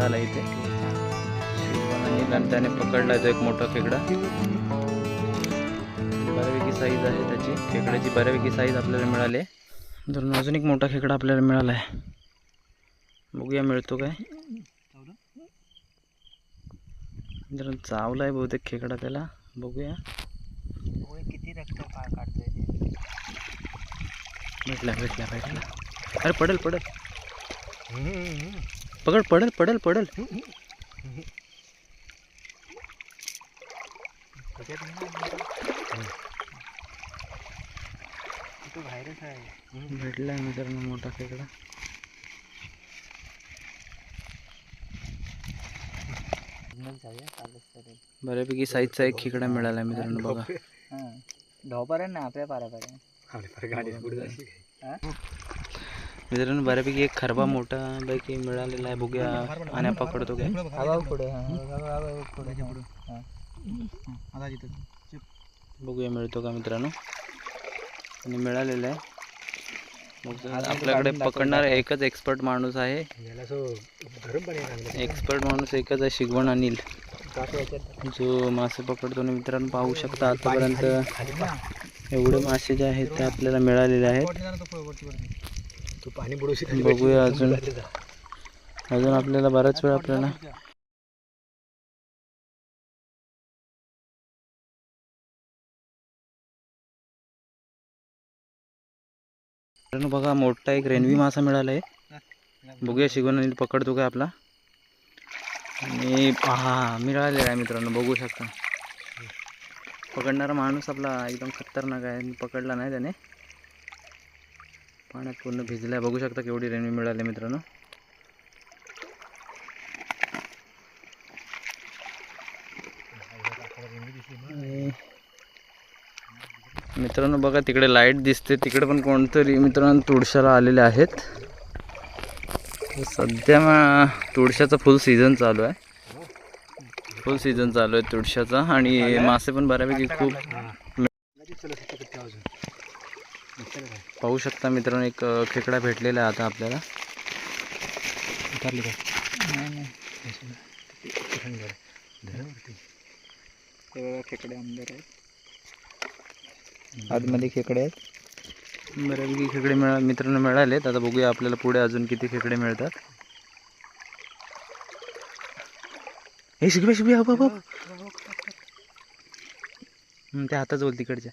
मिळाला इथे. आणि त्याने पकडला तो एक मोठा खेकडा बऱ्यापैकी साईज आहे त्याची. खेकड्याची बऱ्यापैकी साईज आपल्याला मिळाली. आहे तर अजून एक मोठा खेकडा आपल्याला मिळाला आहे. बघूया मिळतो काय. जर चावला आहे बहुतेक खेकडा त्याला. बघूया. किती रक्त काय काढतोय ते भेटला भेटला भेटला. अरे पडेल पडेल. पकड पडेल पडेल पडेल. आहे भेटला आहे मित्रांनो मोठा खेकडा. बऱ्यापैकी साईजचा एक खेकडा मिळाला आहे मित्रांनो बघा. हां. ढोपर्यंत ना आपल्या पारापर्यंत मित्रांनो बऱ्यापैकी एक खरबा मोठा पैकी मिळालेला आहे. बघूया आणि पकडतो काय. हां बघूया मिळतो का मित्रांनो. आणि मिळालेलं आहे. मग आपल्याकडे पकडणार एकच एक्सपर्ट माणूस आहे. एक्सपर्ट माणूस एकच आहे शिगवण अनिल. जो मासे पकडतो आणि मित्रांनो पाहू शकता आतापर्यंत. एवढे मासे जे आहेत ते आपल्याला मिळालेले आहेत. तू पाणी बुडवशी बघूया अजून. अजून आपल्याला बराच वेळ आपल्याला. बघा मोठा एक रेनवी मासा मिळाला आहे बघूया शिगवण पकडतो काय आपला. आणि हा मिळालेला आहे मित्रांनो बघू शकता. पकडणारा माणूस आपला एकदम खतरनाक आहे. पकडला नाही त्याने. पाण्यात पूर्ण भिजल्या. आहे बघू शकता केवढी रेणवी मिळाली मित्रांनो. मित्रांनो बघा तिकडे लाइट दिसते. तिकडे पण कोणतरी मित्रांनो तुळशाला आलेले आहेत. सध्या मा- तुळशाचा फुल सीझन चालू आहे. फुल सीझन चालू आहे तुळशाचा. आणि मासे पण बऱ्यापैकी खूप पाहू शकता मित्रांनो एक खेकडा भेटलेला आहे आता आपल्याला. उतरली का? खेकडे अंदर आहेत. आतमध्ये खेकडे आहेत. बऱ्यापैकी खेकडे मिळा मित्रांनो मिळालेत. आता बघूया आपल्याला पुढे अजून किती खेकडे मिळतात. हे शिकवे शिकवे हप हप त्या हातात बोल तिकडच्या.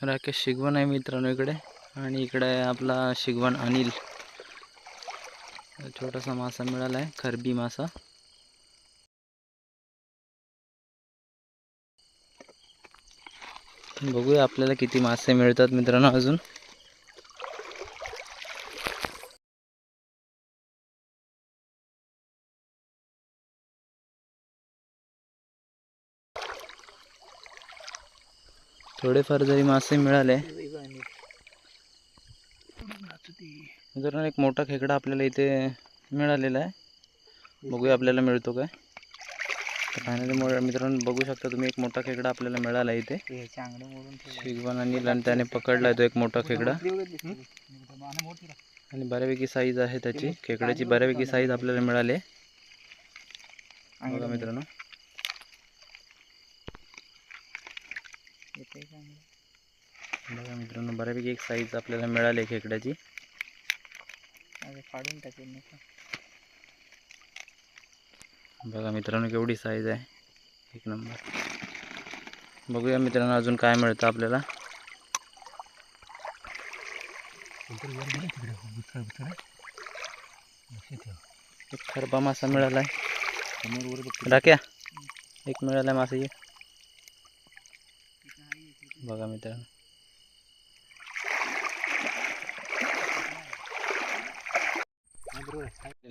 राकेश शिगवण आहे मित्रांनो इकडे. आणि इकडे आहे आपला शिगवण अनिल. छोटासा मासा मिळाला आहे खरबी मासा. बघूया आपल्याला किती मासे मिळतात मित्रांनो अजून. थोडेफार जरी मासे मिळाले मित्रांनो एक मोठा खेकडा आपल्याला इथे मिळालेला आहे. बघूया आपल्याला मिळतो काय. तर फायनली मित्रांनो बघू शकता तुम्ही एक मोठा खेकडा आपल्याला मिळाला इथे. शिगवान आणि त्याने पकडला तो एक मोठा खेकडा? आणि बऱ्यापैकी साईज आहे त्याची. खेकड्याची बऱ्यापैकी साईज आपल्याला मिळाली आहे. मित्रांनो. चांगलं बघा मित्रांनो बऱ्यापैकी एक साईज आपल्याला मिळाली आहे खेकड्याची. फाडून टाकेल बघा मित्रांनो केवढी साईज आहे. एक नंबर बघूया मित्रांनो अजून काय मिळतं आपल्याला. एक खरबा मासा मिळाला आहे राख्या एक मिळाला मासे ये बघा मित्रांनो.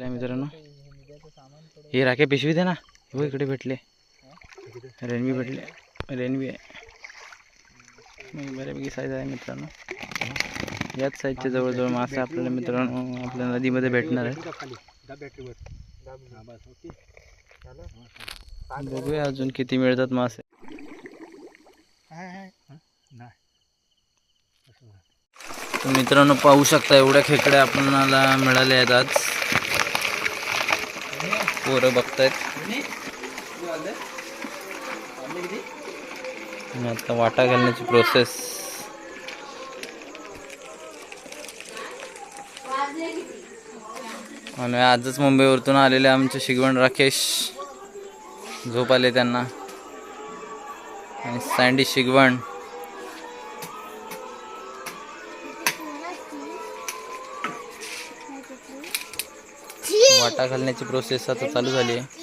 मित्रांनो. हे राखे पिशवी दे ना. हो इकडे भेटले. रेनवी भेटले. रेनवी आहे. बऱ्यापैकी साईज आहे मित्रांनो. याच साईजच्या जवळजवळ मासे आपल्याला मित्रांनो आपल्या नदीमध्ये भेटणार आहेत बघूया अजून किती मिळतात मासे. मित्रांनो पाहू शकता एवढ्या खेकड्या आपणाला मिळाल्या आहेत आज. पोरं बघतायत. आता वाटा घालण्याची प्रोसेस आणि आजच मुंबईवरतून आलेले आमचे शिगवण राकेश. झोप आले त्यांना. आणि सँडी शिगवण वाटा घालण्याची प्रोसेस आता चालू झाली आहे.